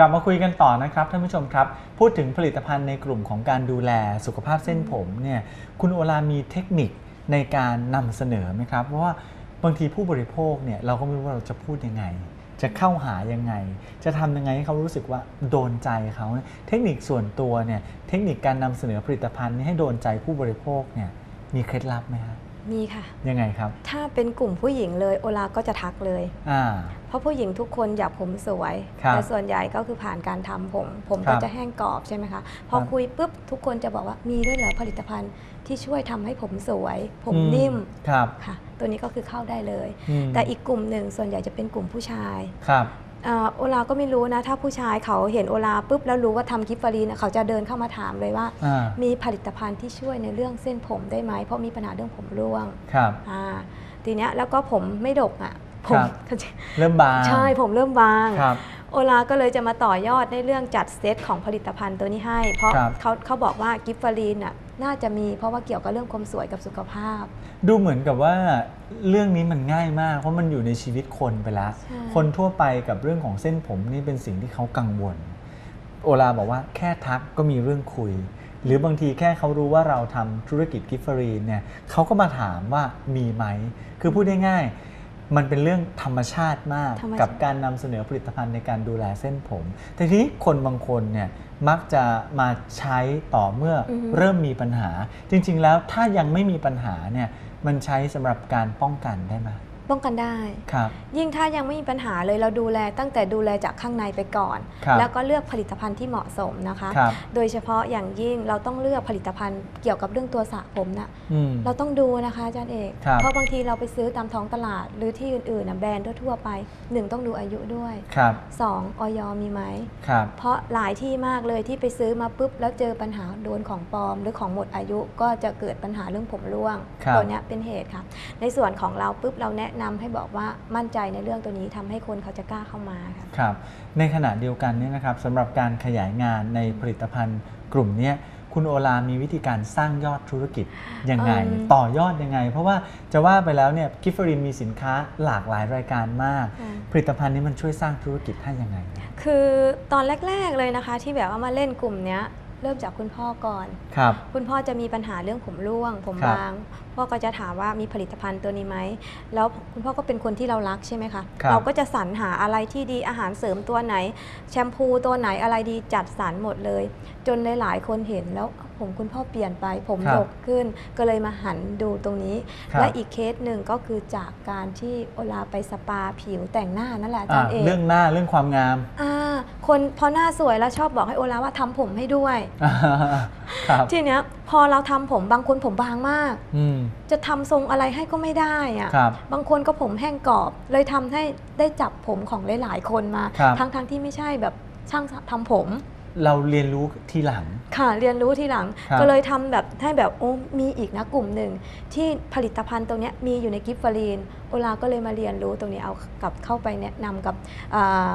กลับมาคุยกันต่อนะครับท่านผู้ชมครับ พูดถึงผลิตภัณฑ์ในกลุ่มของการดูแลสุขภาพเส้นผมเนี่ยคุณโอลามีเทคนิคในการนำเสนอไหมครับ เพราะว่าบางทีผู้บริโภคเนี่ยเราก็ไม่รู้ว่าเราจะพูดยังไง จะเข้าหายังไง จะทำยังไงให้เขารู้สึกว่าโดนใจเขาเทคนิคส่วนตัวเนี่ยเทคนิคการนำเสนอผลิตภัณฑ์นี้ให้โดนใจผู้บริโภคเนี่ยมีเคล็ดลับไหมครับ มีค่ะ ยังไงครับ ถ้าเป็นกลุ่มผู้หญิงเลยโอลาก็จะทักเลย อ่า เพราะผู้หญิงทุกคนอยากผมสวย ครับแต่ส่วนใหญ่ก็คือผ่านการทำผม ผมครัก็บจะแห้งกรอบใช่ไหมคะ พอครับคุยปุ๊บทุกคนจะบอกว่ามีด้วยเหรอผลิตภัณฑ์ที่ช่วยทำให้ผมสวย ผมอืนิ่มครับ ค่ะ ตัวนี้ก็คือเข้าได้เลย อืมแต่อีกกลุ่มหนึ่งส่วนใหญ่จะเป็นกลุ่มผู้ชาย ครับ อ่าโอลาก็ไม่รู้นะ ถ้าผู้ชายเขาเห็นโอลาปุ๊บแล้วรู้ว่าทำกิฟฟารีนเขาจะเดินเข้ามาถามเลยว่า อ่ามีผลิตภัณฑ์ที่ช่วยในเรื่องเส้นผมได้ไหมเพราะมีปัญหาเรื่องผมร่วงครับ อ่าทีเนี้ยแล้วก็ผมไม่ดกอะผมเริ่มบางใช่ผมเริ่มบาง ครับ โอลาก็เลยจะมาต่อยอดในเรื่องจัดเซตของผลิตภัณฑ์ตัวนี้ให้ เพราะครับ เขาเขาบอกว่ากิฟฟารีนน่ะน่าจะมีเพราะว่าเกี่ยวกับเรื่องความสวยกับสุขภาพ ดูเหมือนกับว่าเรื่องนี้มันง่ายมาก เพราะมันอยู่ในชีวิตคนไปแล้ว ใช่ คนทั่วไปกับเรื่องของเส้นผมนี่เป็นสิ่งที่เขากังวล โอลาบอกว่าแค่ทักก็มีเรื่องคุย หรือบางทีแค่เขารู้ว่าเราทำธุรกิจกิฟเฟอรีนเนี่ยเขาก็มาถามว่ามีไหม คือพูดง่ายๆ มันเป็นเรื่องธรรมชาติมากธรรมชาติกับการนำเสนอผลิตภัณฑ์ในการดูแลเส้นผมแต่ทีนี้คนบางคนเนี่ยมักจะมาใช้ต่อเมื่อออฮึเริ่มมีปัญหา จริง ๆ แล้วถ้ายังไม่มีปัญหาเนี่ยมันใช้สำหรับการป้องกันได้ไหม ป้องกันได้ ครับ ยิ่งถ้ายังไม่มีปัญหาเลยเราดูแลตั้งแต่ดูแลจากข้างในไปก่อน ครับแล้วก็เลือกผลิตภัณฑ์ที่เหมาะสมนะคะ ครับ โดยเฉพาะอย่างยิ่งเราต้องเลือกผลิตภัณฑ์เกี่ยวกับเรื่องตัวสระผมนะอืม เราต้องดูนะคะอาจารย์เอก ครับ เพราะบางทีเราไปซื้อตามท้องตลาด หรือที่อื่นๆนะแบรนด์ทั่วๆไปหนึ่งต้องดูอายุด้วยครับ สองออยมีไหม ครับ เพราะหลายที่มากเลยที่ไปซื้อมาปุ๊บ แล้วเจอปัญหาโดนของปลอม หรือของหมดอายุก็จะเกิดปัญหาเรื่องผมร่วงครับ ตัวเนี้ยเป็นเหตุค่ะ ในส่วนของเราปุ๊บเราแนะนำให้บอกว่ามั่นใจในเรื่องตัวนี้ทำให้คนเขาจะกล้าเข้ามาค่ะ ครับ ในขณะเดียวกันเนี่ยนะครับสำหรับการขยายงานในผลิตภัณฑ์กลุ่มเนี้ยคุณโอลามีวิธีการสร้างยอดธุรกิจยังไงอืมต่อยอดยังไง เพราะว่าจะว่าไปแล้วเนี่ยกิฟฟรินมีสินค้าหลากหลายรายการมาก ค่ะ ผลิตภัณฑ์นี้มันช่วยสร้างธุรกิจให้ยังไง คือตอนแรก ๆเลยนะคะที่แบบว่ามาเล่นกลุ่มเนี้ย เริ่มจากคุณพ่อก่อน ครับ คุณพ่อจะมีปัญหาเรื่องผมร่วง ผมครับบาง พ่อก็จะถามว่ามีผลิตภัณฑ์ตัวนี้ไหม แล้วคุณพ่อก็เป็นคนที่เรารักใช่ไหมคะ ครับเราก็จะสรรหาอะไรที่ดีอาหารเสริมตัวไหน แชมพูตัวไหนอะไรดีจัดสรรหมดเลย จนหลายๆคนเห็นแล้ว ผมคุณพ่อเปลี่ยนไป ผมครับดกขึ้น ก็เลยมาหันดูตรงนี้ ครับและอีกเคสหนึ่งก็คือจากการที่โอลาไปสปาผิวแต่งหน้านั่นแหละอาจารย์เอกเรื่องหน้าเรื่องความงามอ่าคนพอหน้าสวยแล้วชอบบอกให้โอลาว่าทำผมให้ด้วย ครับทีเนี้ยพอเราทำผมบางคนผมบางมาก อืมจะทำทรงอะไรให้ก็ไม่ได้อะครับ บางคนก็ผมแห้งกรอบ เลยทำให้ได้จับผมของหลาย ๆ คนมา ครับ ทั้งทั้งๆที่ไม่ใช่แบบช่างทำผม เราเรียนรู้ทีหลัง ค่ะเรียนรู้ทีหลังครับก็เลยทำแบบให้แบบโอ้มีอีกนะกลุ่มหนึ่งที่ผลิตภัณฑ์ตรงเนี้ยมีอยู่ในกิฟฟารีนโอลาก็เลยมาเรียนรู้ตรงนี้เอากลับเข้าไปแนะนำกับอ่า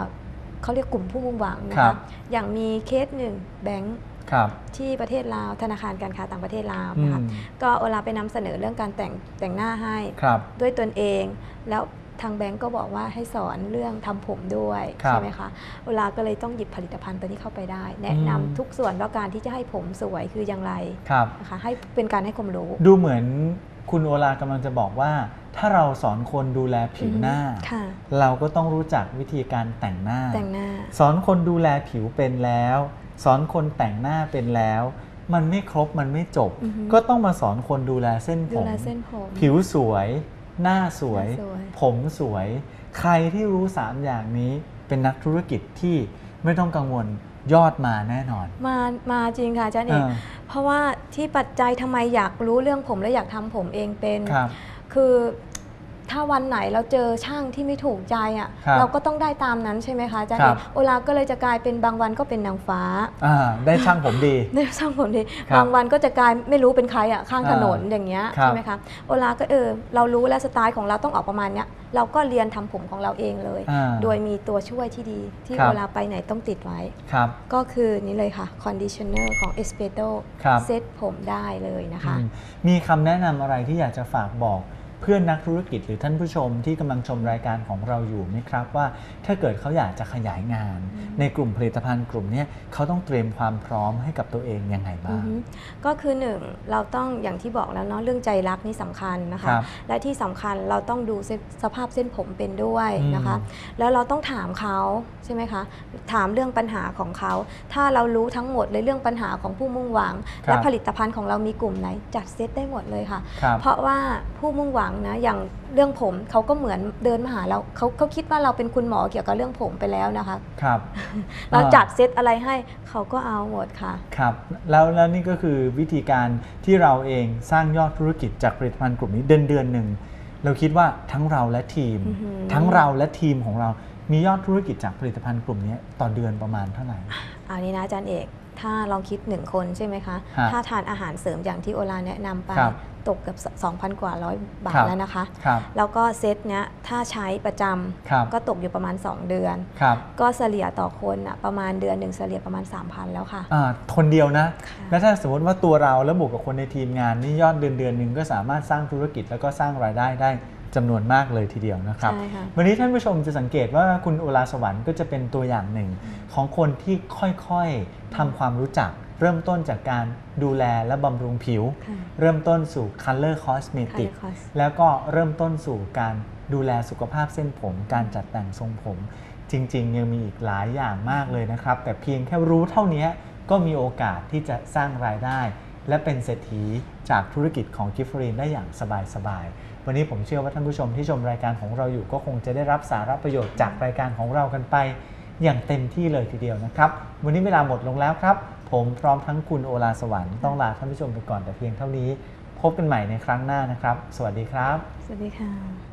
เขาเรียกกลุ่มผู้มุ่งหวังนะครัคะบอย่างมีเคสหนึ่งแบงค์ครับที่ประเทศลาวธนาคารการค้าต่างประเทศลาวอืนะคะมก็โอลาไปนำเสนอเรื่องการแต่งแต่งหน้าให้ครับด้วยตนเองแล้ว ทางแบงก์ก็บอกว่าให้สอนเรื่องทำผมด้วยครับใช่ไหมคะเวลาก็เลยต้องหยิบผลิตภัณฑ์ตัวนี้เข้าไปได้ แนะนำอืมทุกส่วนว่าการที่จะให้ผมสวยคืออย่างไรครับนะคะให้เป็นการให้ความรู้ ดูเหมือนคุณโอลากำลังจะบอกว่า ถ้าเราสอนคนดูแลผิวหน้าค่ะเราก็ต้องรู้จักวิธีการแต่งหน้า แต่งหน้า สอนคนดูแลผิวเป็นแล้ว สอนคนแต่งหน้าเป็นแล้ว มันไม่ครบมันไม่จบอือฮึก็ต้องมาสอนคนดูแลเส้นผดูมแลเส้นผมผิวสวย หน้าสวยหน้าสวย ผมสวย ใครที่รู้สามอย่างนี้เป็นนักธุรกิจที่ไม่ต้องกังวลยอดมาแน่นอน มามาจริงค่ะอาจารย์เอกอ่าเพราะว่าที่ปัจจัยทำไมอยากรู้เรื่องผมและอยากทำผมเองเป็นครับคือ ถ้าวันไหนเราเจอช่างที่ไม่ถูกใจอะครับเราก็ต้องได้ตามนั้นใช่ไหมคะอาจารย์ครัเอบกโอลาก็เลยจะกลายเป็นบางวันก็เป็นนางฟ้า อ่าได้ช่างผมดี ในช่างผมดีครับบางวันก็จะกลายไม่รู้เป็นใครอะข้างถนนอ่าอย่างเงี้ยครับ ใช่ไหมคะโอลาก็เออเรารู้แล้วสไตล์ของเราต้องออกประมาณเนี้ยเราก็เรียนทำผมของเราเองเลย อ่า โดยมีตัวช่วยที่ดีที่ครับ เวลาไปไหนต้องติดไว้ ครับ ก็คือนี่เลยค่ะ conditioner ของ e s p e d o ครับ เซตผมได้เลยนะคะ อืมมีคำแนะนำอะไรที่อยากจะฝากบอก เพื่อนนักธุรกิจหรือท่านผู้ชมที่กำลังชมรายการของเราอยู่ไหมครับว่า ถ้าเกิดเขาอยากจะขยายงาน ในกลุ่มผลิตภัณฑ์กลุ่มเนี้ยเขาต้องเตรียมความพร้อมให้กับตัวเองยังไงอืบ้าองฮึก็คือหนึ่งเราต้องอย่างที่บอกแล้วเนาะเรื่องใจรักนี่สำคัญนะคะครับและที่สำคัญเราต้องดูเส้นสภาพเส้นผมเป็นด้วยนะคะอืมแล้วเราต้องถามเขาใช่ไหมคะถามเรื่องปัญหาของเขา ถ้าเรารู้ทั้งหมดเลยเรื่องปัญหาของผู้มุ่งหวังครับและผลิตภัณฑ์ของเรามีกลุ่มไหนจัดเซตได้หมดเลยค่ะครับเพราะว่าผู้มุ่งหวังนะอย่างเรื่องผมเขาก็เหมือนเดินมาหาเราเขาเขาคิดว่าเราเป็นคุณหมอเกี่ยวกับเรื่องผมไปแล้วนะคะครับ เราอ่าจัดเซตอะไรให้เขาก็เอาหมดค่ะครับแล้วแล้วนี่ก็คือวิธีการที่เราเองสร้างยอดธุรกิจจากผลิตภัณฑ์กลุ่มนี้เดือนเดือนหนึ่งเราคิดว่าทั้งเราและทีมอื้อหือทั้งเราและทีมของเรามียอดธุรกิจจากผลิตภัณฑ์กลุ่มนี้ต่อเดือนประมาณเท่าไหร่อันนี้นะอาจารย์เอก ถ้าลองคิด 1 คนใช่ไหมคะ ฮะถ้าทานอาหารเสริมอย่างที่โอลาแนะนำไป ครับ ตกเกับ 2,000 กว่าร้อยบาทครับแล้วนะคะ ครับ แล้วก็เซตเนี้ยถ้าใช้ประจครับำก็ตกอยู่ประมาณ 2 เดือน ครับก็เฉลี่ยต่อคนอะประมาณเดือนหนึ่งเฉลี่ยประมาณ 3,000 แล้วค่ะ อ่าคนเดียวนะ ค่ะแล้วถ้าสมมติว่าตัวเราและบวกกับคนในทีมงานนี่ยอดเดือนเดือนหนึ่งก็สามารถสร้างธุรกิจแล้วก็สร้างรายได้ได้ จำนวนมากเลยทีเดียวนะครับใช่ค่ะวันนี้ท่านผู้ชมจะสังเกตว่าคุณโอลาสวรรค์ก็จะเป็นตัวอย่างหนึ่ง ของคนที่ค่อยๆทำความรู้จัก เริ่มต้นจากการดูแลและบำรุงผิวค่ะเริ่มต้นสู่ Color Cosmetic Color Cos แล้วก็เริ่มต้นสู่การดูแลสุขภาพเส้นผม การจัดแต่งทรงผม จริง ๆ ยังมีอีกหลายอย่างมากเลยนะครับ แต่เพียงแค่รู้เท่านี้ก็มีโอกาสที่จะสร้างรายได้ และเป็นเศรษฐีจากธุรกิจของกิฟฟรีนได้อย่างสบายๆ วันนี้ผมเชื่อว่าท่านผู้ชมที่ชมรายการของเราอยู่ก็คงจะได้รับสาระประโยชน์จากรายการของเรากันไป อย่างเต็มที่เลยทีเดียวนะครับ วันนี้เวลาหมดลงแล้วครับ ผมพร้อมทั้งคุณโอลาสวรรค์ต้องลาท่านผู้ชมไปก่อนแต่เพียงเท่านี้ พบกันใหม่ในครั้งหน้านะครับ สวัสดีครับ สวัสดีค่ะ